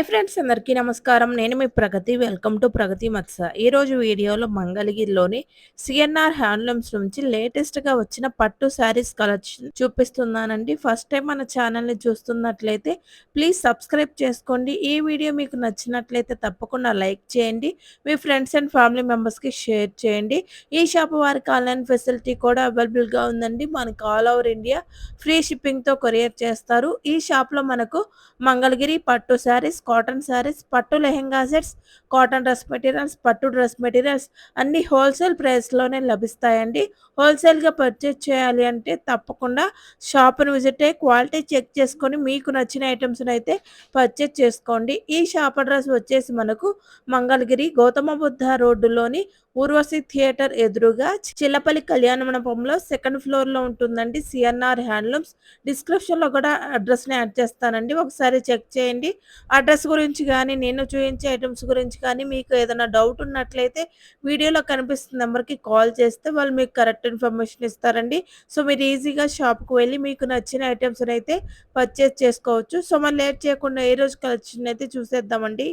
Hi friends అందరికీ నమస్కారం. నేను మీ ప్రగతి. వెల్కమ్ టు ప్రగతి మత్స. ఈరోజు వీడియోలో మంగళగిరిలోని సిఎన్ఆర్ హ్యాండ్లూమ్స్ నుంచి లేటెస్ట్గా వచ్చిన పట్టు శారీస్ కలెక్షన్ చూపిస్తున్నానండి. ఫస్ట్ టైం మన ఛానల్ని చూస్తున్నట్లయితే ప్లీజ్ సబ్స్క్రైబ్ చేసుకోండి. ఈ వీడియో మీకు నచ్చినట్లయితే తప్పకుండా లైక్ చేయండి. మీ ఫ్రెండ్స్ అండ్ ఫ్యామిలీ మెంబర్స్కి షేర్ చేయండి. ఈ షాప్ వారికి ఆన్లైన్ ఫెసిలిటీ కూడా అవైలబుల్గా ఉందండి. మనకు ఆల్ ఓవర్ ఇండియా ఫ్రీ షిప్పింగ్తో కొరియర్ చేస్తారు. ఈ షాప్లో మనకు మంగళగిరి పట్టు శారీస్ కాటన్ శారీస్ పట్టు lehenga sets cotton dress materials పట్టు డ్రెస్ మెటీరియల్స్ అన్ని హోల్సేల్ ప్రైస్లోనే లభిస్తాయండి. హోల్సేల్గా పర్చేజ్ చేయాలి అంటే తప్పకుండా షాప్ను విజిట్ అయ్యి క్వాలిటీ చెక్ చేసుకొని మీకు నచ్చిన ఐటమ్స్ని అయితే పర్చేజ్ చేసుకోండి. ఈ షాప్ అడ్రస్ వచ్చేసి మనకు మంగళగిరి గౌతమ బుద్ధ రోడ్డులోని ఊర్వశి థియేటర్ ఎదురుగా చిల్లపల్లి కళ్యాణ మండపంలో సెకండ్ ఫ్లోర్లో ఉంటుందండి సిఎన్ఆర్ హ్యాండ్లూమ్స్. డిస్క్రిప్షన్లో కూడా అడ్రస్ని యాడ్ చేస్తానండి. ఒకసారి చెక్ చేయండి. అడ్రస్ గురించి కానీ నేను చూపించే ఐటమ్స్ గురించి కానీ మీకు ఏదైనా డౌట్ ఉన్నట్లయితే వీడియోలో కనిపిస్తున్న నెంబర్కి కాల్ చేస్తే వాళ్ళు మీకు కరెక్ట్ ఇన్ఫర్మేషన్ ఇస్తారండి. సో మీరు ఈజీగా షాప్కి వెళ్ళి మీకు నచ్చిన ఐటమ్స్ అయితే పర్చేస్ చేసుకోవచ్చు. సో మరి లేట్ చేయకుండా ఏ రోజు కలెక్షన్ అయితే చూసేద్దామండి?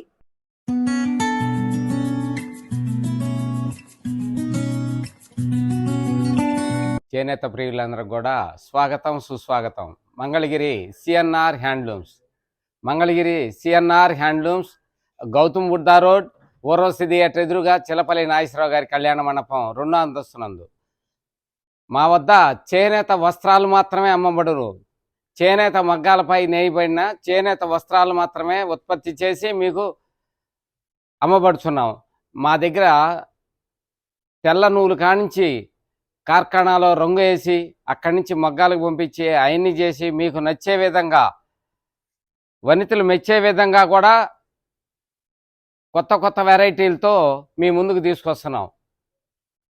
చేనేత ప్రియులందరికీ కూడా స్వాగతం సుస్వాగతం. Mangalagiri CNR handlooms. Mangalagiri CNR handlooms Gautam Buddha road Urvashi theatre ఎదురుగా చిలపల్లి నాగేశ్వరరావు గారి కళ్యాణ మండపం రెండో అంతస్తునందు మా వద్ద చేనేత వస్త్రాలు మాత్రమే అమ్మబడును చేనేత మగ్గాలపై నేయబడిన చేనేత వస్త్రాలు మాత్రమే ఉత్పత్తి చేసి మీకు అమ్మబడుచున్నాం మా దగ్గర తెల్ల నూలు కానించి కార్ఖానాలో రంగు వేసి అక్కడి నుంచి మగ్గాలకు పంపించి అవన్నీ చేసి మీకు నచ్చే విధంగా వనితలు మెచ్చే విధంగా కూడా కొత్త కొత్త వెరైటీలతో మీ ముందుకు తీసుకొస్తున్నాం.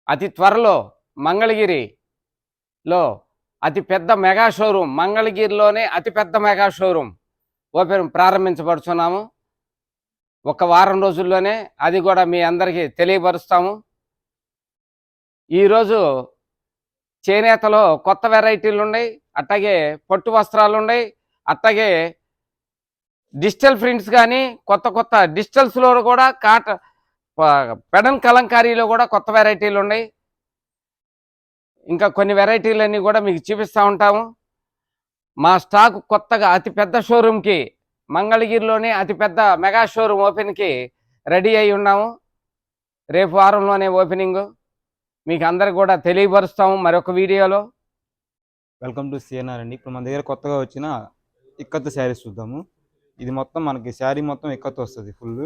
అతి త్వరలో మంగళగిరిలో అతి పెద్ద మెగా షోరూమ్ మంగళగిరిలోనే అతిపెద్ద మెగా షోరూమ్ ఓపెన్ ప్రారంభించబడుతున్నాము ఒక వారం రోజుల్లోనే అది కూడా మీ అందరికీ తెలియపరుస్తాము. ఈరోజు చేనేతలో కొత్త వెరైటీలు ఉన్నాయి అట్లాగే పట్టు వస్త్రాలు ఉన్నాయి అట్లాగే డిజిటల్ ప్రింట్స్ కానీ కొత్త కొత్త డిజిటల్స్లో కూడా కాట పెడన్ కలంకారీలో కూడా కొత్త వెరైటీలు ఉన్నాయి. ఇంకా కొన్ని వెరైటీలన్నీ కూడా మీకు చూపిస్తూ ఉంటాము. మా స్టాక్ కొత్తగా అతి పెద్ద షోరూమ్కి మంగళగిరిలోనే అతి పెద్ద మెగా షోరూమ్ ఓపెన్కి రెడీ అయి ఉన్నాము. రేపు వారంలోనే ఓపెనింగ్. మీకు అందరికి కూడా తెలియపరుస్తాము మరొక వీడియోలో. వెల్కమ్ టు సిఎన్ఆర్ అండి. ఇప్పుడు మన దగ్గర కొత్తగా వచ్చిన ఇక్కత్ శారీస్ చూద్దాము. ఇది మొత్తం మనకి శారీ మొత్తం ఇక్కత్ వస్తుంది ఫుల్.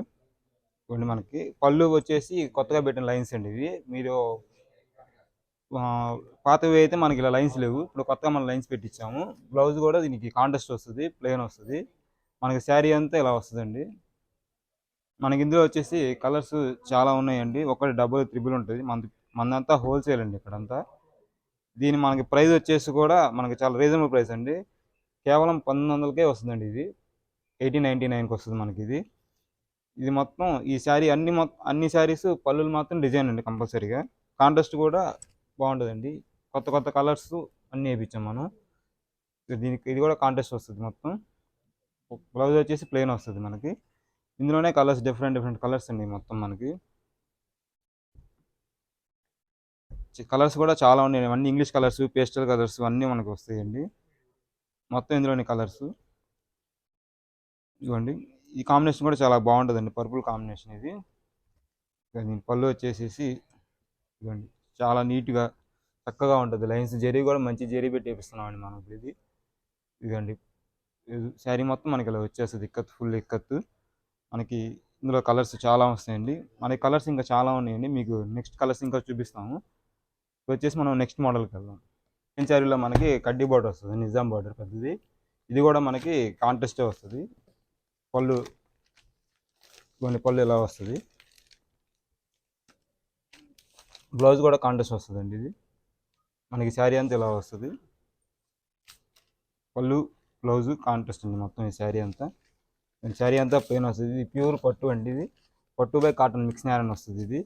ఇవ్వండి మనకి. పళ్ళు వచ్చేసి కొత్తగా పెట్టిన లైన్స్ అండి ఇవి. మీరు పాతవి అయితే మనకి ఇలా లైన్స్ లేవు. ఇప్పుడు కొత్తగా మనం లైన్స్ పెట్టించాము. బ్లౌజ్ కూడా దీనికి కాంటెస్ట్ వస్తుంది ప్లెయిన్ వస్తుంది. మనకి శారీ అంతా ఇలా వస్తుందండి. మనకి ఇందులో వచ్చేసి కలర్స్ చాలా ఉన్నాయండి. ఒకటి డబుల్ త్రిబుల్ ఉంటుంది. మన మనదంతా హోల్సేల్ అండి ఇక్కడంతా. దీని మనకి ప్రైస్ వచ్చేసి కూడా మనకి చాలా రీజనబుల్ ప్రైస్ అండి. కేవలం పంతొమ్మిది వందలకే వస్తుందండి ఇది. ఎయిటీన్ నైంటీ నైన్కి వస్తుంది మనకి ఇది. ఇది మొత్తం ఈ శారీ అన్ని మొత్తం అన్ని శారీస్ పళ్ళులు మాత్రం డిజైన్ అండి కంపల్సరీగా. కాంట్రాస్ట్ కూడా బాగుంటుందండి. కొత్త కొత్త కలర్స్ అన్నీ వేయించాం మనం. దీనికి ఇది కూడా కాంట్రాస్ట్ వస్తుంది మొత్తం. బ్లౌజ్ వచ్చేసి ప్లెయిన్ వస్తుంది మనకి. ఇందులోనే కలర్స్ డిఫరెంట్ డిఫరెంట్ కలర్స్ అండి మొత్తం మనకి. కలర్స్ కూడా చాలా ఉన్నాయి. అన్నీ ఇంగ్లీష్ కలర్స్ పేస్టల్ కలర్స్ అన్నీ మనకు వస్తాయండి. మొత్తం ఇందులోని కలర్స్ ఇదిగోండి. ఈ కాంబినేషన్ కూడా చాలా బాగుంటుందండి. పర్పుల్ కాంబినేషన్ ఇది. దీని పళ్ళు వచ్చేసేసి ఇదిగోండి. చాలా నీట్గా చక్కగా ఉంటుంది. లైన్స్ జరీ కూడా మంచి జరీ పెట్టి వేపిస్తున్నామండి మనం ఇప్పుడు ఇది. ఇదిగోండి. శారీ మొత్తం మనకి ఇలా వచ్చేస్తుంది. ఇక్కత్ ఫుల్ ఇక్కత్. మనకి ఇందులో కలర్స్ చాలా వస్తాయండి. మనకి కలర్స్ ఇంకా చాలా ఉన్నాయండి. మీకు నెక్స్ట్ కలర్స్ ఇంకా చూపిస్తాము. ఇది వచ్చేసి మనం నెక్స్ట్ మోడల్కి వెళ్దాం. శారీలో మనకి కడ్డీ బార్డర్ వస్తుంది నిజాం బార్డర్ పెద్దది. ఇది కూడా మనకి కాంటెస్టే వస్తుంది. పళ్ళు కొన్ని పళ్ళు ఇలా వస్తుంది. బ్లౌజ్ కూడా కాంటెస్ట్ వస్తుందండి ఇది. మనకి శారీ అంతా ఇలా వస్తుంది. పళ్ళు బ్లౌజు కాంటెస్ట్ ఉంది మొత్తం ఈ శారీ అంతా. శారీ అంతా పెయిన్ వస్తుంది. ఇది ప్యూర్ పట్టు అండి ఇది. పట్టు బై కాటన్ మిక్స్ నేరని వస్తుంది ఇది.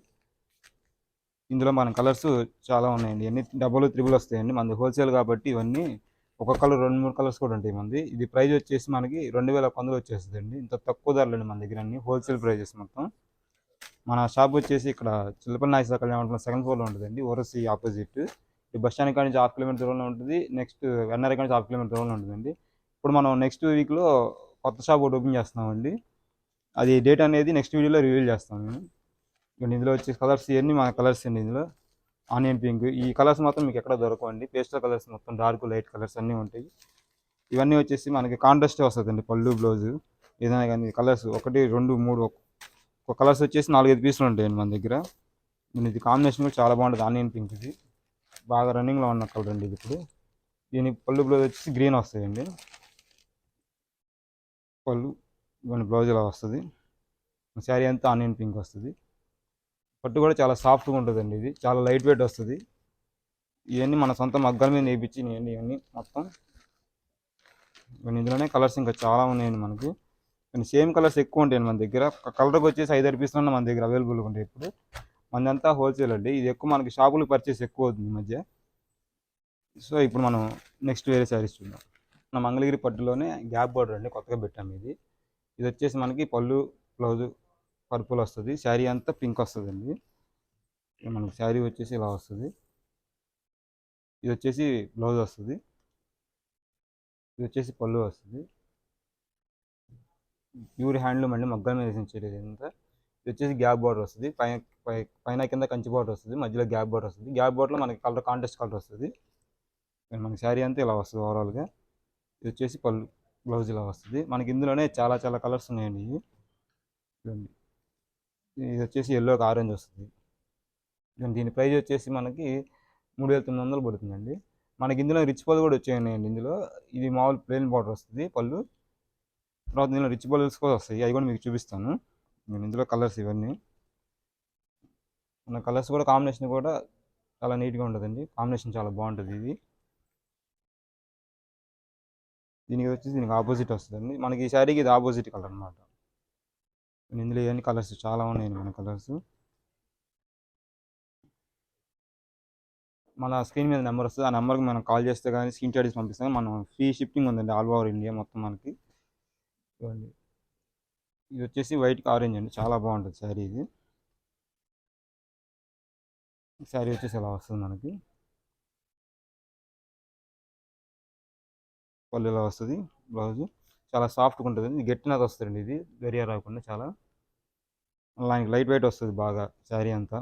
ఇందులో మన కలర్స్ చాలా ఉన్నాయండి. అన్ని డబుల్ త్రిబుల్ వస్తాయండి. మనది హోల్సేల్ కాబట్టి ఇవన్నీ ఒక కలర్ రెండు మూడు కలర్స్ కూడా ఉంటాయి మంది. ఇది ప్రైజ్ వచ్చేసి మనకి రెండు వేల వందలు వచ్చేస్తుందండి. ఇంత తక్కువ ధరలు మన దగ్గర అన్ని హోల్సేల్ ప్రైజెస్ మొత్తం. మన షాప్ వచ్చేసి ఇక్కడ చిల్లపల్లి నాయసా కళ్యాణ సెకండ్ ఫ్లోర్లో ఉంటుందండి. ఓరసి ఆపోజిట్ ఈ బస్ స్టాండ్ కాడి నుంచి హాఫ్ కిలోమీటర్ దూరంలో ఉంటుంది. నెక్స్ట్ ఎన్ఆర్ఐ కాడి నుంచి హాఫ్ కిలోమీటర్ దూరంలో ఉంటుందండి. ఇప్పుడు మనం నెక్స్ట్ వీక్లో కొత్త షాప్ ఒకటి ఓపెన్ చేస్తున్నామండి. అది డేట్ అనేది నెక్స్ట్ వీడియోలో రివీల్ చేస్తాం ఇందులో వచ్చే కలర్స్ ఇవన్నీ మన కలర్స్ అండి ఇందులో. Onion pink. ఈ కలర్స్ మాత్రం మీకు ఎక్కడ దొరకవండి. పేస్టల్ కలర్స్ మొత్తం డార్క్ లైట్ కలర్స్ అన్నీ ఉంటాయి. ఇవన్నీ వచ్చేసి మనకి కాంట్రాస్ట్ వస్తుందండి. పళ్ళు బ్లౌజ్ ఏదైనా కానీ కలర్స్ ఒకటి రెండు మూడు ఒక కలర్స్ వచ్చేసి నాలుగైదు పీసులు ఉంటాయండి మన దగ్గర. ఇది కాంబినేషన్ కూడా చాలా బాగుంటుంది. ఆనియన్ పింక్ ఇది. బాగా రన్నింగ్లో ఉన్న కలర్ అండి ఇది ఇప్పుడు. దీని పళ్ళు బ్లౌజ్ వచ్చేసి గ్రీన్ వస్తాయండి. పళ్ళు ఇవన్నీ బ్లౌజ్ ఇలా వస్తుంది. శారీ అంతా ఆనియన్ పింక్ వస్తుంది. పట్టు కూడా చాలా సాఫ్ట్గా ఉంటుందండి ఇది. చాలా లైట్ వెయిట్ వస్తుంది. ఇవన్నీ మన సొంత మగ్గల మీద నేర్పించి ఇవన్నీ ఇవన్నీ మొత్తం ఇందులోనే కలర్స్ ఇంకా చాలా ఉన్నాయండి మనకి. కానీ సేమ్ కలర్స్ ఎక్కువ ఉంటాయండి మన దగ్గర. కలర్కి వచ్చేసి ఐదారు పీసులు మన దగ్గర అవైలబుల్గా ఉంటాయి ఇప్పుడు. మనదంతా హోల్సేల్ అండి. ఇది ఎక్కువ మనకి షాపులకు పర్చేస్ ఎక్కువ అవుతుంది ఈ మధ్య. సో ఇప్పుడు మనం నెక్స్ట్ వేరే శారీస్ చూద్దాం. మన మంగళగిరి పట్టులోనే గ్యాప్ బార్డర్ అండి కొత్తగా పెట్టాము ఇది. ఇది వచ్చేసి మనకి పళ్ళు బ్లౌజు పర్పుల్ వస్తుంది శారీ అంతా పింక్ వస్తుందండి. మనకు మనకి శారీ వచ్చేసి ఇలా వస్తుంది. ఇది వచ్చేసి బ్లౌజ్ వస్తుంది. ఇది వచ్చేసి పళ్ళు వస్తుంది. ప్యూర్ హ్యాండ్లూమ్ అండి మగ్గల మీద వేసించేది ఇదంతా ఇది వచ్చేసి గ్యాప్ బార్డర్ వస్తుంది. పైన పై- పైన కింద కంచి బార్డర్ వస్తుంది మధ్యలో గ్యాప్ బార్డర్ వస్తుంది. గ్యాప్ బార్డర్లో మనకి కలర్ కాంటెస్ట్ కలర్ వస్తుంది. మనకి శారీ అంతా ఇలా వస్తుంది ఓవరాల్గా. ఇది వచ్చేసి పళ్ళు బ్లౌజ్ ఇలా వస్తుంది. మనకి ఇందులోనే చాలా చాలా కలర్స్ ఉన్నాయండి ఇవి. ఇది వచ్చేసి ఎల్లోకి ఆరెంజ్ వస్తుంది. దీని ప్రైజ్ వచ్చేసి మనకి మూడు వేల తొమ్మిది వందలు పడుతుందండి. మనకి ఇందులో రిచ్ పళ్ళు కూడా వచ్చాయండి ఇందులో. ఇది మామూలు ప్లెయిన్ బార్డర్ వస్తుంది పళ్ళు. తర్వాత ఇందులో రిచ్ పళ్ళుస్ కూడా వస్తాయి. అవి కూడా మీకు చూపిస్తాను. నేను ఇందులో కలర్స్ ఇవన్నీ. మన కలర్స్ కూడా కాంబినేషన్ కూడా చాలా నీట్గా ఉంటుందండి. కాంబినేషన్ చాలా బాగుంటుంది ఇది. దీనికి వచ్చేసి దీనికి ఆపోజిట్ వస్తుందండి. మనకి ఈ శారీకి ఇది ఆపోజిట్ కలర్ అనమాట ఇందులో ఇవన్నీ కలర్స్ చాలా ఉన్నాయండి మన కలర్స్. మన స్క్రీన్ మీద నెంబర్ వస్తుంది. ఆ నెంబర్కి మనం కాల్ చేస్తే కానీ స్క్రీన్ షాట్ పంపిస్తాం. మనం ఫ్రీ షిప్పింగ్ ఉందండి ఆల్ ఓవర్ ఇండియా మొత్తం మనకి. చూడండి ఇది వచ్చేసి వైట్కి ఆరెంజ్ అండి. చాలా బాగుంటుంది శారీ ఇది. శారీ వచ్చేసి ఇలా వస్తుంది మనకి. పళ్ళు ఇలా వస్తుంది. బ్లౌజు. చాలా సాఫ్ట్గా ఉంటుంది. ఇది గట్టినది ఇది. గరియా రాకుండా చాలా. అలాగే లైట్ వెయిట్ వస్తుంది బాగా శారీ అంతా.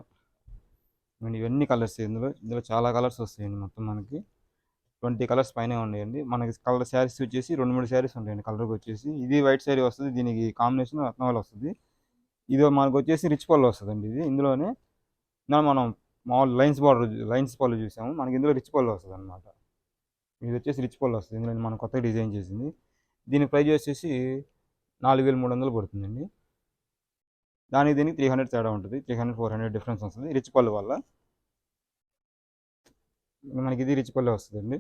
అండ్ ఇవన్నీ కలర్స్ ఇందులో. ఇందులో చాలా కలర్స్ వస్తాయండి మొత్తం మనకి. ట్వంటీ కలర్స్ పైన ఉన్నాయండి. మనకి కలర్ శారీస్ వచ్చేసి రెండు మూడు శారీస్ ఉంటాయండి కలర్కి వచ్చేసి. ఇది వైట్ శారీ వస్తుంది దీనికి కాంబినేషన్ రత్నవాళ్ళు వస్తుంది. ఇది మనకు వచ్చేసి రిచ్ పళ్ళు వస్తుందండి ఇది. ఇందులోనే ఇందులో మనం మామూలు లైన్స్ బార్డర్ లైన్స్ పళ్ళు చూసాము. మనకి ఇందులో రిచ్ పళ్ళు వస్తుంది అనమాట ఇది వచ్చేసి రిచ్ పళ్ళు వస్తుంది. ఇందులో మనం కొత్తగా డిజైన్ చేసింది. దీని ప్రైజ్ వచ్చేసి నాలుగు వేల మూడు వందలు పడుతుందండి. దానికి దీనికి త్రీ హండ్రెడ్ తేడా ఉంటుంది. Three hundred four hundred difference వస్తుంది. రిచ్ పళ్ళు వల్ల మనకి ఇది రిచ్ పళ్ళు వస్తుందండి.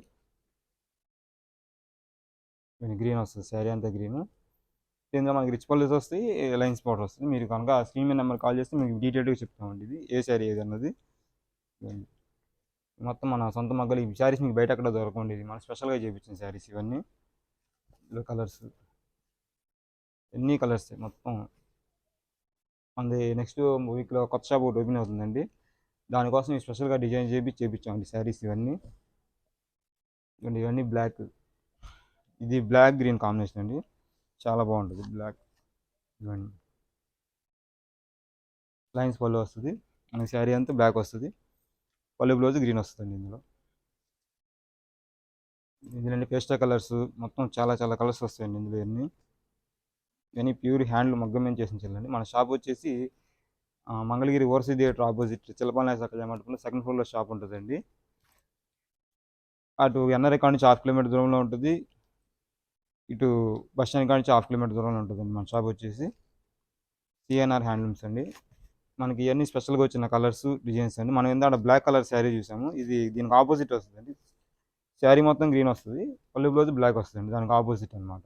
గ్రీన్ వస్తుంది. శారీ అంతా గ్రీన్ దీంతో మనకి రిచ్ పళ్ళు వస్తాయి లైన్స్ పౌడర్ వస్తుంది. మీరు కనుక స్క్రీన్ మీద నెంబర్ కాల్ చేస్తే మీకు డీటెయిల్గా చెప్తామండి ఇది. ఏ శారీ ఏది అన్నది. మొత్తం మన సొంత మగ్గలు ఈ శారీస్ మీకు బయట అక్కడ దొరకండి ఇది మన స్పెషల్గా చేయించిన శారీస్ ఇవన్నీ. ఇందులో కలర్స్. ఎన్ని కలర్స్? మొత్తం మనది నెక్స్ట్ వీక్లో కొత్త షాప్ ఒకటి ఓపెన్ అవుతుందండి. దానికోసం స్పెషల్గా డిజైన్ చేపి చేయించామండి శారీస్ ఇవన్నీ. ఇవన్నీ ఇవన్నీ బ్లాక్ ఇది బ్లాక్ గ్రీన్ కాంబినేషన్ అండి. చాలా బాగుంటుంది బ్లాక్ ఇవన్నీ లైన్స్ పళ్ళు వస్తుంది. మనకి శారీ అంతా బ్లాక్ వస్తుంది. పళ్ళు బ్లౌజ్ గ్రీన్ వస్తుంది ఇందులో. ఇందులో పేస్టల్ కలర్స్. మొత్తం చాలా చాలా కలర్స్ వస్తాయండి ఇందులో ఇవన్నీ. ఇవన్నీ ప్యూర్ హ్యాండ్లు మగ్గం మేము చేసిన చెల్లండి. మన షాప్ వచ్చేసి Mangalagiri overseas theatre opposite Chillapalli సకల మండపంలో సెకండ్ ఫ్లోర్లో షాప్ ఉంటుందండి. అటు ఎన్ఆర్ఐ కాడ నుంచి హాఫ్ కిలోమీటర్ దూరంలో ఉంటుంది. ఇటు బస్ స్టాండ్ కాడ నుంచి హాఫ్ కిలోమీటర్ దూరంలో ఉంటుందండి మన షాప్ వచ్చేసి. సిఎన్ఆర్ హ్యాండ్లూమ్స్ అండి. మనకి ఇవన్నీ స్పెషల్గా వచ్చిన కలర్స్ డిజైన్స్ అండి. మనం ఇందాక బ్లాక్ కలర్ శారీ చూసాము. ఇది దీనికి ఆపోజిట్ వస్తుందండి. శారీ మొత్తం గ్రీన్ వస్తుంది. పళ్ళు బ్లౌజ్ బ్లాక్ వస్తుంది దానికి ఆపోజిట్ అనమాట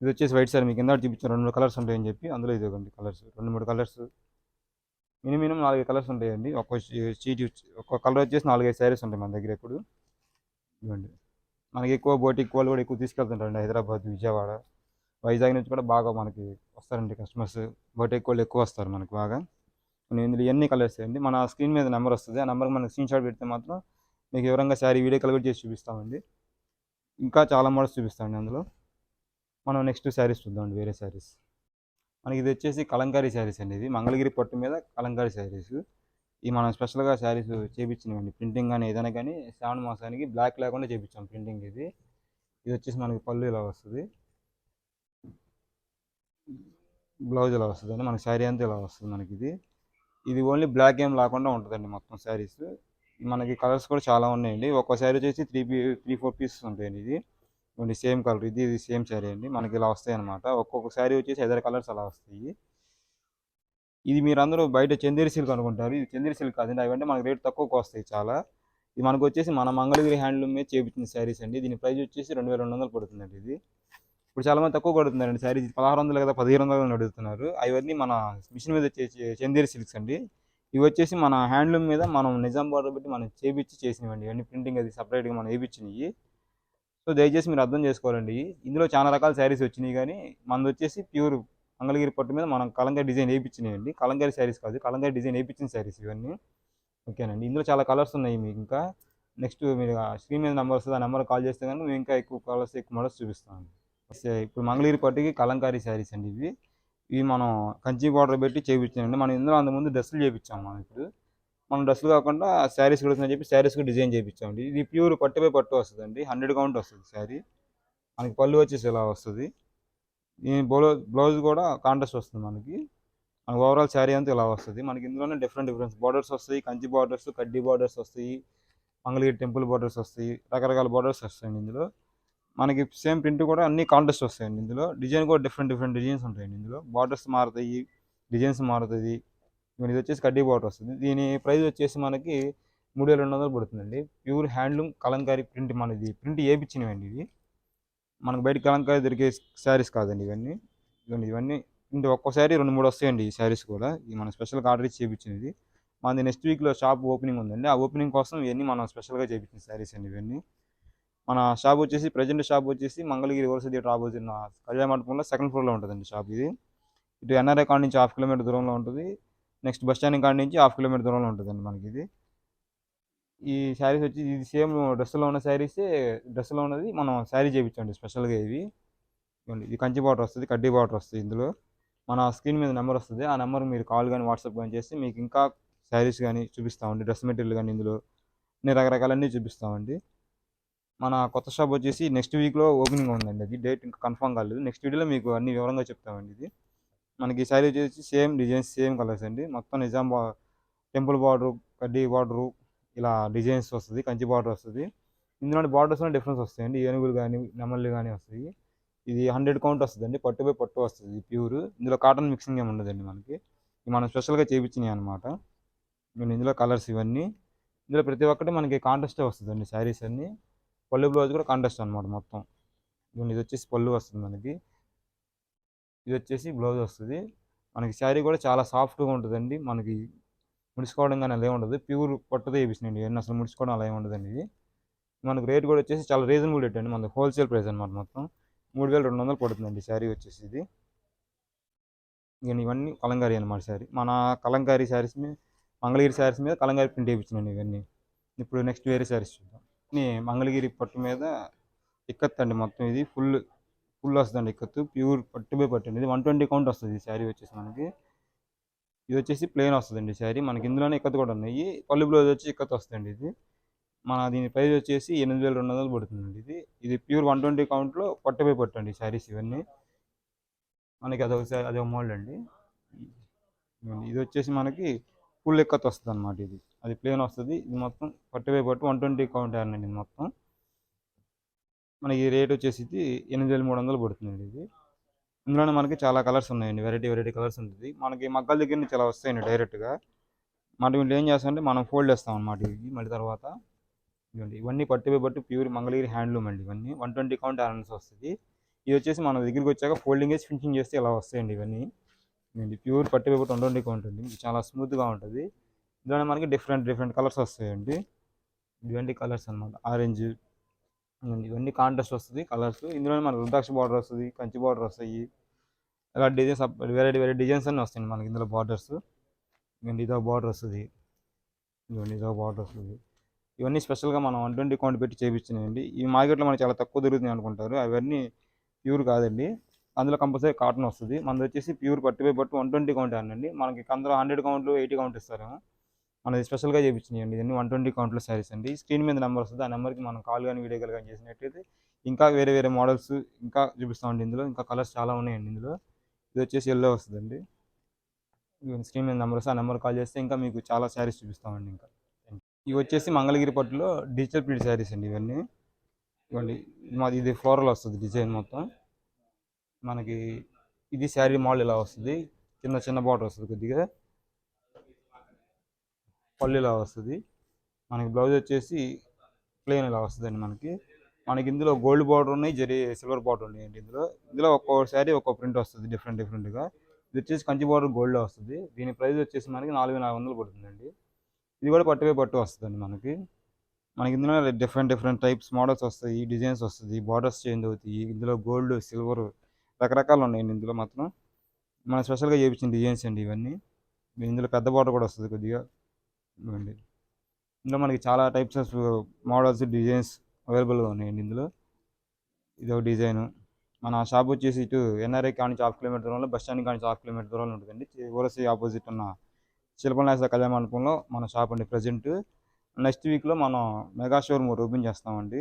ఇది వచ్చేసి వైట్ శారీ. మీకు కింద చూపించిన రెండు మూడు కలర్స్ ఉంటాయని చెప్పి అందులో ఇది ఒకటి కలర్స్ రెండు మూడు కలర్స్ మినిమం నాలుగు కలర్స్ ఉంటాయండి. ఒక్కో షీట్ ఒక్కో కలర్ వచ్చేసి నాలుగైదు శారీస్ ఉంటాయి మన దగ్గర ఎప్పుడు. ఇవ్వండి మనకి ఎక్కువ బోటిక్ వాళ్ళు కూడా ఎక్కువ తీసుకెళ్తుంటారండి హైదరాబాద్ విజయవాడ. వైజాగ్ నుంచి కూడా బాగా మనకి వస్తారండి కస్టమర్స్ బోటిక్ వాళ్ళు ఎక్కువ వస్తారు మనకి బాగా. నేను ఇందులో ఎన్ని కలర్స్ అండి? మన స్క్రీన్ మీద నెంబర్ వస్తుంది. ఆ నెంబర్కి మనకి స్క్రీన్ షాట్ పెడితే మాత్రం మీకు వివరంగా శారీ వీడియో కలెక్ట్ చేసి చూపిస్తామండి. ఇంకా చాలా మోడల్స్ చూపిస్తామండి అందులో. మనం నెక్స్ట్ శారీస్ చూద్దామండి వేరే శారీస్. మనకి ఇది వచ్చేసి కలంకారీ శారీస్ అండి ఇది. మంగళగిరి పట్టు మీద కలంకారీ శారీస్. ఈ మనం స్పెషల్గా శారీస్ చేయించినవండి ప్రింటింగ్ కానీ ఏదైనా కానీ శ్రావణ మాసానికి బ్లాక్ లేకుండా చేయించాం ప్రింటింగ్ ఇది. ఇది వచ్చేసి మనకి పళ్ళు ఇలా వస్తుంది. బ్లౌజ్ ఇలా వస్తుంది అండి మనకి శారీ అంతా ఇలా వస్తుంది మనకి ఇది. ఇది ఓన్లీ బ్లాక్ ఏం లేకుండా ఉంటుందండి మొత్తం శారీస్. మనకి కలర్స్ కూడా చాలా ఉన్నాయండి. ఒక్కో శారీ వచ్చేసి three P three four pieces ఉంటాయండి ఇది. ఓన్లీ సేమ్ కలర్ ఇది ఇది సేమ్ శారీ అండి. మనకి ఇలా వస్తాయి అనమాట ఒక్కొక్క శారీ వచ్చేసి ఎదర్ కలర్స్ అలా వస్తాయి. ఇది మీరు అందరూ బయట చందేరి సిల్క్ అనుకుంటారు. ఇది చందేరి సిల్క్ కాదండి. అవంటే మనకి రేట్ తక్కువకు వస్తాయి చాలా. ఇది మనకు వచ్చేసి మన మంగళగిరి హ్యాండ్లూమ్ మీద చేపించిన శారీస్ అండి. దీని ప్రైస్ వచ్చేసి రెండు వేల రెండు వందలు పడుతుందండి ఇది. ఇప్పుడు చాలా మంది తక్కువ పడుతుందండి శారీస్ పదహారు వందలు కదా పదిహేను వందలు అడుగుతున్నారు. అవన్నీ మన మిషన్ మీద చేసి చందేరి సిల్క్స్ అండి. ఇవి వచ్చేసి మన హ్యాండ్లూమ్ మీద మనం నిజాం బార్డర్ పెట్టి మనం చేపించి చేసినవండి. ఇవన్నీ ప్రింటింగ్ అది సపరేట్గా మనం వేయించినవి సో దయచేసి మీరు అర్థం చేసుకోవాలండి. ఇందులో చాలా రకాల శారీస్ వచ్చినాయి కానీ మనది వచ్చేసి ప్యూర్ మంగళగిరి పట్టు మీద మనం కలంకారీ డిజైన్ వేయించినాయండి కలంకారీ శారీస్ కాదు కలంకారీ డిజైన్ వేయించిన శారీస్ ఇవన్నీ. ఓకేనండి. ఇందులో చాలా కలర్స్ ఉన్నాయి మీకు ఇంకా. నెక్స్ట్ మీరు స్క్రీన్ మీద నెంబర్ వస్తుంది ఆ నెంబర్ కాల్ చేస్తే కనుక మేము ఇంకా ఎక్కువ కలర్స్ ఎక్కువ మోడల్స్ చూపిస్తాం ఇప్పుడు మంగళగిరి పట్టుకి కలంకారీ శారీస్ అండి ఇవి. ఇవి మనం కంచి బార్డర్ పెట్టి చేయించామండి మనం ఇందులో అంతకుముందు డ్రెస్సులు చేయించాం మనం ఇప్పుడు. మనం డ్రెస్సులు కాకుండా శారీస్ కడుతుందని చెప్పి శారీస్కి డిజైన్ చేయించామండి ఇది ప్యూర్ పట్టుపై పట్టు వస్తుందండి. హండ్రెడ్ కౌంట్ వస్తుంది శారీ. మనకి పళ్ళు వచ్చేసి ఇలా వస్తుంది. ఈ బ్లౌజ్ కూడా కాంట్రాస్ట్ వస్తుంది మనకి. మనకి ఓవరాల్ శారీ అంతా ఇలా వస్తుంది. మనకి ఇందులోనే డిఫరెంట్ డిఫరెన్స్ బార్డర్స్ వస్తాయి. కంచి బార్డర్స్ కడ్డీ బార్డర్స్ వస్తాయి. మంగళగిరి టెంపుల్ బార్డర్స్ వస్తాయి. రకరకాల బార్డర్స్ వస్తాయండి ఇందులో. మనకి సేమ్ ప్రింట్ కూడా అన్ని కాంటెస్ట్ వస్తాయండి ఇందులో. డిజైన్ కూడా డిఫరెంట్ డిఫరెంట్ డిజైన్స్ ఉంటాయండి ఇందులో. బార్డర్స్ మారుతాయి డిజైన్స్ మారుతుంది ఇవన్నీ ఇది వచ్చేసి కడ్డీ బార్డర్ వస్తుంది. దీని ప్రైస్ వచ్చేసి మనకి మూడు వేల రెండు వందలు పడుతుందండి. ప్యూర్ హ్యాండ్లూమ్ కలంకారీ ప్రింట్ మనది. ప్రింట్ వేయించినవండి ఇది. మనకు బయట కలంకారీ దొరికే శారీస్ కాదండి ఇవన్నీ. ఇవన్నీ ఇవన్నీ ఇంటి ఒక్కోసారి రెండు మూడు వస్తాయండి ఈ శారీస్ కూడా. ఇది మనం స్పెషల్గా ఆర్డర్ ఇచ్చి చేయించినది మనది నెక్స్ట్ వీక్లో షాప్ ఓపెనింగ్ ఉందండి. ఆ ఓపెనింగ్ కోసం ఇవన్నీ మనం స్పెషల్గా చేయించిన శారీస్ అండి ఇవన్నీ. మన షాప్ వచ్చేసి ప్రజెంట్ షాప్ వచ్చేసి మంగళగిరి వరుస థియేటర్ ఆపోజిట్ కళ్యాణ మండపంలో సెకండ్ ఫ్లోర్లో ఉంటుందండి షాప్ ఇది. ఇటు ఎన్ఆర్ఐ కాడ నుంచి హాఫ్ కిలోమీటర్ దూరంలో ఉంటుంది. నెక్స్ట్ బస్ స్టాండ్ కాడ నుంచి హాఫ్ కిలోమీటర్ దూరంలో ఉంటుందండి మనకి ఇది ఈ శారీస్ వచ్చి ఇది సేమ్ డ్రెస్సులో ఉన్న శారీసే డ్రెస్సులో ఉన్నది మనం శారీ చేయించండి స్పెషల్గా ఇవి. ఇది కంచి బార్డర్ వస్తుంది కడ్డీ బార్డర్ వస్తుంది ఇందులో. మన స్క్రీన్ మీద నెంబర్ వస్తుంది ఆ నెంబర్ మీరు కాల్ కానీ వాట్సాప్ కానీ చేసి మీకు ఇంకా శారీస్ కానీ చూపిస్తామండి డ్రెస్ మెటీరియల్ కానీ ఇందులో. అన్ని రకరకాలన్నీ చూపిస్తామండి. మన కొత్త షాప్ వచ్చేసి నెక్స్ట్ వీక్లో ఓపెనింగ్ ఉందండి అది. డేట్ ఇంకా కన్ఫర్మ్ కాలేదు. నెక్స్ట్ వీడియోలో మీకు అన్ని వివరంగా చెప్తామండి ఇది. మనకి ఈ శారీ వచ్చేసి సేమ్ డిజైన్స్ సేమ్ కలర్స్ అండి. మొత్తం నిజాం బా టెంపుల్ బార్డరు కడ్డీ బార్డరు ఇలా డిజైన్స్ వస్తుంది కంచి బార్డర్ వస్తుంది. ఇందులో బార్డర్స్లో డిఫరెన్స్ వస్తాయండి. ఏనుగులు కానీ నెమళ్ళు కానీ వస్తాయి ఇది హండ్రెడ్ కౌంట్ వస్తుందండి. పట్టు బై పట్టు వస్తుంది ప్యూర్. ఇందులో కాటన్ మిక్సింగ్ ఏమి ఉండదండి మనకి. మనం స్పెషల్గా చేయించినాయి అనమాట ఇందులో కలర్స్ ఇవన్నీ. ఇందులో ప్రతి ఒక్కటి మనకి కాంట్రాస్టే వస్తుందండి శారీస్ అన్నీ. పళ్ళు బ్లౌజ్ కూడా కాంట్రాస్ట్ అనమాట మొత్తం. ఇది వచ్చేసి పళ్ళు వస్తుంది మనకి. ఇది వచ్చేసి బ్లౌజ్ వస్తుంది. మనకి శారీ కూడా చాలా సాఫ్ట్గా ఉంటుందండి. మనకి ముడుచుకోవడం కానీ అలా ఉండదు. ప్యూర్ పట్టుతో వేపించినండి ఇవన్నీ అసలు ముడుచుకోవడం అలా ఉండదండి ఇది. మనకు రేట్ కూడా వచ్చేసి చాలా రీజనబుల్ రేట్ అండి. మనకి హోల్సేల్ ప్రైస్ అనమాట మొత్తం. మూడు వేల రెండు వందలు పడుతుందండి శారీ వచ్చేసి ఇది. ఇవన్నీ కలంకారీ అనమాట శారీ. మన కలంకారీ శారీస్ మీద మంగళగిరి శారీస్ మీద కలంకారీ ప్రింట్ వేయించినండి ఇవన్నీ. ఇప్పుడు నెక్స్ట్ వేరే శారీస్ చూద్దాం. మంగళగిరి పట్టు మీద ఇక్కత్ అండి మొత్తం ఇది. ఫుల్ ఫుల్ వస్తుందండి ఇక్కత్తు ప్యూర్ పట్టుపై పట్టు అండి. ఇది వన్ ట్వంటీ కౌంట్ వస్తుంది ఈ శారీ వచ్చేసి మనకి. ఇది వచ్చేసి ప్లెయిన్ వస్తుందండి శారీ. మనకి ఇందులోనే ఇక్కత్ కూడా ఉన్నాయి. పళ్ళు బ్లౌజ్ వచ్చి ఇక్కత్ వస్తుందండి ఇది. మన దీని ప్రైస్ వచ్చేసి ఎనిమిది వేల రెండు వందలు పడుతుందండి ఇది. ఇది ప్యూర్ వన్ ట్వంటీ కౌంట్లో పట్టుపై పట్టు అండి శారీస్ ఇవన్నీ. మనకి అదొక అదొక మోల్డ్ అండి. ఇది వచ్చేసి మనకి ఫుల్ ఎక్కత్ వస్తుంది అనమాట ఇది. అది ప్లేన్ వస్తుంది. ఇది మొత్తం పట్టుపై పట్టు వన్ ట్వంటీ కౌంట్ అండి ఇది మొత్తం. మనకి రేట్ వచ్చేసి ఇది ఎనిమిది వేల మూడు వందలు పడుతుందండి ఇది. ఇందులోనే మనకి చాలా కలర్స్ ఉన్నాయండి. వెరైటీ వెరైటీ కలర్స్ ఉంటుంది. మనకి మగ్గల దగ్గర నుంచి ఇలా వస్తాయండి డైరెక్ట్గా మనం వీళ్ళు ఏం చేస్తామంటే మనం ఫోల్డ్ చేస్తాం అనమాట ఇవి. మళ్ళీ తర్వాత ఇవ్వండి ఇవన్నీ పట్టుపై పట్టు ప్యూర్ మంగళగిరి హ్యాండ్లూమ్ అండి ఇవన్నీ. వన్ ట్వంటీ కౌంట్ ఆర్నెన్స్ వస్తుంది. ఇది వచ్చేసి మన దగ్గరికి వచ్చాక ఫోల్డింగ్ వేసి ఫినిషింగ్ చేస్తే ఇలా వస్తాయండి ఇవన్నీ. ప్యూర్ పట్టుపై పట్టు వన్ ట్వంటీ కౌంట్ అండి. చాలా స్మూత్గా ఉంటుంది. ఇందులోనే మనకి డిఫరెంట్ డిఫరెంట్ కలర్స్ వస్తాయండి. ఇటువంటి కలర్స్ అనమాట ఆరెంజ్ ఇవన్నీ- కాంట్రాస్ట్ వస్తుంది కలర్స్ ఇందులోనే మనకి రుద్రాక్ష బార్డర్ వస్తుంది కంచి బార్డర్ వస్తాయి. ఇలా డిజైన్స్ వెరైటీ వెరైటీ డిజైన్స్ అన్నీ వస్తాయి మనకి ఇందులో బార్డర్స్ ఇవన్నీ ఇదో బార్డర్ వస్తుంది. ఇవన్నీ ఇదో బార్డర్ వస్తుంది. ఇవన్నీ స్పెషల్గా మనం వన్ ట్వంటీ కౌంట్ పెట్టి చేయించినాయండి ఈ మార్కెట్లో మనకి చాలా తక్కువ దొరుకుతుంది అనుకుంటారు. అవన్నీ ప్యూర్ కాదండి. అందులో కంపల్సరీ కాటన్ వస్తుంది. మనది వచ్చేసి ప్యూర్ పట్టు పట్టు వన్ ట్వంటీ కౌంట్ అండి. మనకి అందులో హండ్రెడ్ కౌంట్లు ఎయిటీ కౌంట్ ఇస్తారేమో. మనది స్పెషల్గా చేయించినాయండి ఇవన్నీ వన్ ట్వంటీ కౌంట్లో శారీస్ అండి. స్క్రీన్ మీద నెంబర్ వస్తుంది. ఆ నెంబర్కి మనం కాల్ కానీ వీడియో కాల్ కానీ చేసినట్టయితే ఇంకా వేరే వేరే మోడల్స్ ఇంకా చూపిస్తామండి ఇందులో. ఇంకా కలర్స్ చాలా ఉన్నాయండి ఇందులో. ఇది వచ్చేసి ఎల్లో వస్తుందండి. స్క్రీన్ మీద నెంబర్ వస్తే ఆ నెంబర్ కాల్ చేస్తే ఇంకా మీకు చాలా శారీస్ చూపిస్తామండి ఇంకా. ఇవి వచ్చేసి మంగళగిరి పట్టులో డిజిటల్ ప్రింట్ శారీస్ అండి ఇవన్నీ. ఇవ్వండి మాది ఇది ఫ్లోరల్ వస్తుంది డిజైన్ మొత్తం. మనకి ఇది శారీ మోడల్ ఇలా వస్తుంది? చిన్న చిన్న బాటర్ వస్తుంది కొద్దిగా. పళ్ళు ఇలా వస్తుంది. మనకి బ్లౌజ్ వచ్చేసి ప్లెయిన్ ఇలా వస్తుందండి మనకి. మనకి ఇందులో గోల్డ్ బార్డర్ ఉన్నాయి జరీ సిల్వర్ బార్డర్ ఉన్నాయండి ఇందులో. ఇందులో ఒక్కో శారీ ఒక్కో ప్రింట్ వస్తుంది డిఫరెంట్ డిఫరెంట్గా ఇది వచ్చేసి కంచి బార్డర్ గోల్డ్లో వస్తుంది. దీని ప్రైస్ వచ్చేసి మనకి నాలుగు నాలుగు వందలు పడుతుందండి. ఇది కూడా పట్టుపై పట్టు వస్తుందండి మనకి. మనకి ఇందులో డిఫరెంట్ డిఫరెంట్ టైప్స్ మోడల్స్ వస్తాయి డిజైన్స్ వస్తుంది బార్డర్స్ చేంజ్ అవుతాయి. ఇందులో గోల్డ్ సిల్వర్ రకరకాలు ఉన్నాయండి ఇందులో మాత్రం. మన స్పెషల్గా చేయించిన డిజైన్స్ అండి ఇవన్నీ. ఇందులో పెద్ద బార్డర్ కూడా వస్తుంది కొద్దిగా. ఇవ్వండి ఇందులో మనకి చాలా టైప్స్ ఆఫ్ మోడల్స్ డిజైన్స్ అవైలబుల్గా ఉన్నాయండి ఇందులో. ఇది ఒక డిజైన్ మన షాప్ వచ్చేసి ఇటు ఎన్ఆర్ఐ కాని హాఫ్ కిలోమీటర్ దూరంలో బస్ స్టాండ్ కానీ హాఫ్ కిలోమీటర్ దూరంలో ఉంటుందండి. ఓరసి ఆపోజిట్ ఉన్న శిల్పనాశ కళ్యాణ మండపంలో మన షాప్ అండి ప్రజెంట్ నెక్స్ట్ వీక్లో మనం మెగా షోరూమ్ ఓపెన్ చేస్తామండి.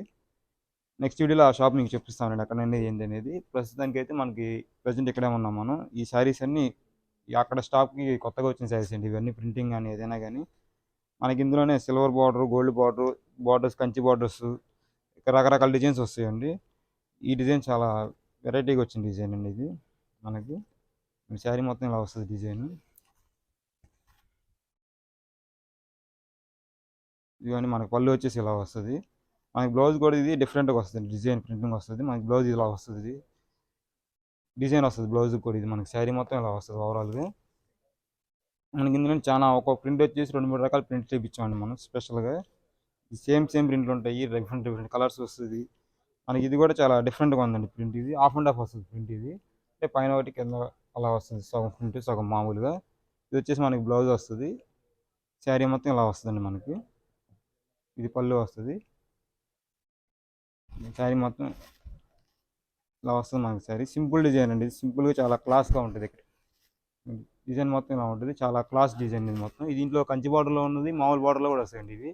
నెక్స్ట్ వీడియోలో ఆ షాప్ మీకు చూపిస్తామండి అక్కడ అనేది ఏంటి అనేది. ప్రస్తుతానికి అయితే మనకి ప్రజెంట్ ఇక్కడే ఉన్నాం మనం. ఈ శారీస్ అన్నీ ఈ అక్కడ స్టాప్కి కొత్తగా వచ్చిన శారీస్ అండి. ఇవన్నీ ప్రింటింగ్ కానీ ఏదైనా కానీ మనకి ఇందులోనే silver border gold border borders Kanchi borders రకరకాల డిజైన్స్ వస్తాయండి. ఈ డిజైన్ చాలా వెరైటీగా వచ్చిన డిజైన్ అండి ఇది మనకి. శారీ మొత్తం ఇలా వస్తుంది డిజైన్ ఇవన్నీ మనకి పళ్ళు వచ్చేసి ఇలా వస్తుంది. మనకి బ్లౌజ్ కూడా ఇది డిఫరెంట్గా వస్తుంది డిజైన్ ప్రింటింగ్ వస్తుంది. మనకి బ్లౌజ్ ఇలా వస్తుంది. డిజైన్ వస్తుంది బ్లౌజ్ కూడా ఇది మనకి. శారీ మొత్తం ఇలా వస్తుంది ఓవరాల్గా మనకి ఇందులో చాలా ఒక ప్రింట్ వచ్చేసి రెండు మూడు రకాల ప్రింట్ చేయించామండి మనం స్పెషల్గా. సేమ్ సేమ్ ప్రింట్లు ఉంటాయి డిఫరెంట్ డిఫరెంట్ కలర్స్ వస్తుంది. మనకి ఇది కూడా చాలా డిఫరెంట్గా ఉందండి ప్రింట్ ఇది. హాఫ్ అండ్ హాఫ్ వస్తుంది ప్రింట్ ఇది. అంటే పైన ఒకటి కింద అలా వస్తుంది. సగం ప్రింట్ సగం మామూలుగా. ఇది వచ్చేసి మనకి బ్లౌజ్ వస్తుంది. శారీ మొత్తం ఇలా వస్తుందండి మనకి. ఇది పళ్ళు వస్తుంది. శారీ మొత్తం ఇలా వస్తుంది మనకి శారీ. సింపుల్ డిజైన్ అండి. సింపుల్గా చాలా క్లాస్గా ఉంటుంది ఇక్కడ. డిజైన్ మొత్తం ఇలా ఉంటుంది. చాలా క్లాస్ డిజైన్ ఇది మొత్తం. ఇది కంచి బార్డర్లో ఉన్నది మామూలు బార్డర్లో కూడా వస్తాయండి ఇవి.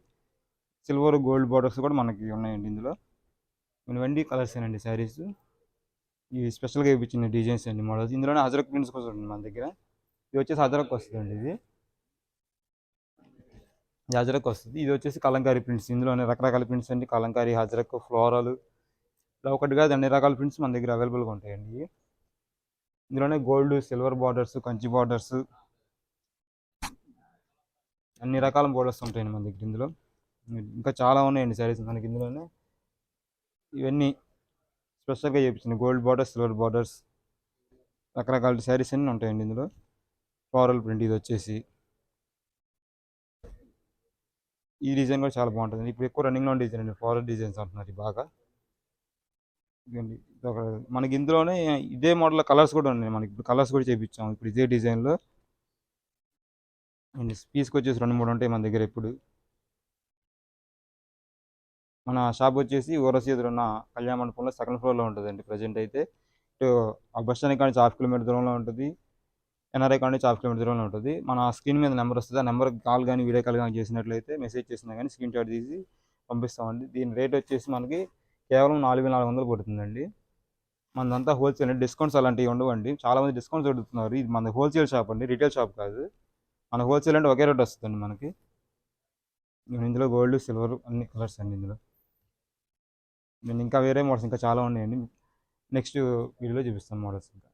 సిల్వర్ గోల్డ్ బార్డర్స్ కూడా మనకి ఉన్నాయండి ఇందులో. ఇవన్నీ కలర్స్ అండి శారీస్. ఇవి స్పెషల్గా ఇప్పించిన డిజైన్స్ అండి మోడల్స్. ఇందులోనే హజరక్ ప్రింట్స్ కూడా ఉంటుంది మన దగ్గర. ఇది వచ్చేసి హజరక్ వస్తుందండి ఇది. ఇది హజరక్ వస్తుంది. ఇది వచ్చేసి కలంకారీ ప్రింట్స్. ఇందులోనే రకరకాల ప్రింట్స్ అండి. కలంకారీ హజరక్ ఫ్లోరల్. ఇలా ఒకటి కాదు అన్ని రకాల ప్రింట్స్ మన దగ్గర అవైలబుల్గా ఉంటాయండి ఇవి. ఇందులోనే gold silver borders Kanchi borders అన్ని రకాల బోర్డర్స్ ఉంటాయండి మన దగ్గర ఇందులో. ఇంకా చాలా ఉన్నాయండి శారీస్ మనకి ఇందులోనే. ఇవన్నీ స్పెషల్గా చేయించింది గోల్డ్ బార్డర్స్ సిల్వర్ బార్డర్స్ రకరకాల శారీస్ అన్నీ ఉంటాయండి ఇందులో. ఫ్లోరల్ ప్రింట్ ఇది వచ్చేసి. ఈ డిజైన్ కూడా చాలా బాగుంటుంది ఇప్పుడు ఎక్కువ రన్నింగ్లో డిజైన్ అండి. ఫ్లోరల్ డిజైన్స్ అంటున్నారు బాగా. మనకి ఇందులోనే ఇదే మోడల్ కలర్స్ కూడా ఉన్నాయి. మనకి ఇప్పుడు కలర్స్ కూడా చేయించాం ఇప్పుడు ఇదే డిజైన్లో అండ్ పీస్కి వచ్చేసి రెండు మూడు ఉంటాయి మన దగ్గర ఇప్పుడు. మన షాప్ వచ్చేసి ఓరసి ఎదురున్న కళ్యాణ మండపంలో సెకండ్ ఫ్లోర్లో ఉంటుందండి ప్రజెంట్ అయితే. ఇటు ఆ బస్ స్టాండ్ కానీ హాఫ్ కిలోమీటర్ దూరంలో ఉంటుంది. ఎన్ఆర్ఐ కానీ హాఫ్ కిలోమీటర్ దూరంలో ఉంటుంది. మన స్క్రీన్ మీద నెంబర్ వస్తుంది. ఆ నెంబర్ కాల్ కానీ వీడియో కాల్ కానీ చేసినట్లయితే మెసేజ్ చేసినా కానీ స్క్రీన్ షాట్ తీసి పంపిస్తామండి. దీని రేట్ వచ్చేసి మనకి కేవలం నాలుగు వేల నాలుగు వందలు పడుతుందండి మనదంతా హోల్సేల్ అండి డిస్కౌంట్స్ అలాంటివి ఉండవండి. చాలామంది డిస్కౌంట్స్ అడుగుతున్నారు. ఇది మన హోల్సేల్ షాప్ అండి రీటైల్ షాప్ కాదు. మన హోల్సేల్ అంటే ఒకే రేట్ వస్తుందండి మనకి. ఇందులో గోల్డ్ సిల్వర్ అన్ని కలర్స్ అండి ఇందులో. నేను ఇంకా వేరే మోడల్స్ ఇంకా చాలా ఉన్నాయండి. నెక్స్ట్ వీడియోలో చూపిస్తాను మోడల్స్ ఇంకా.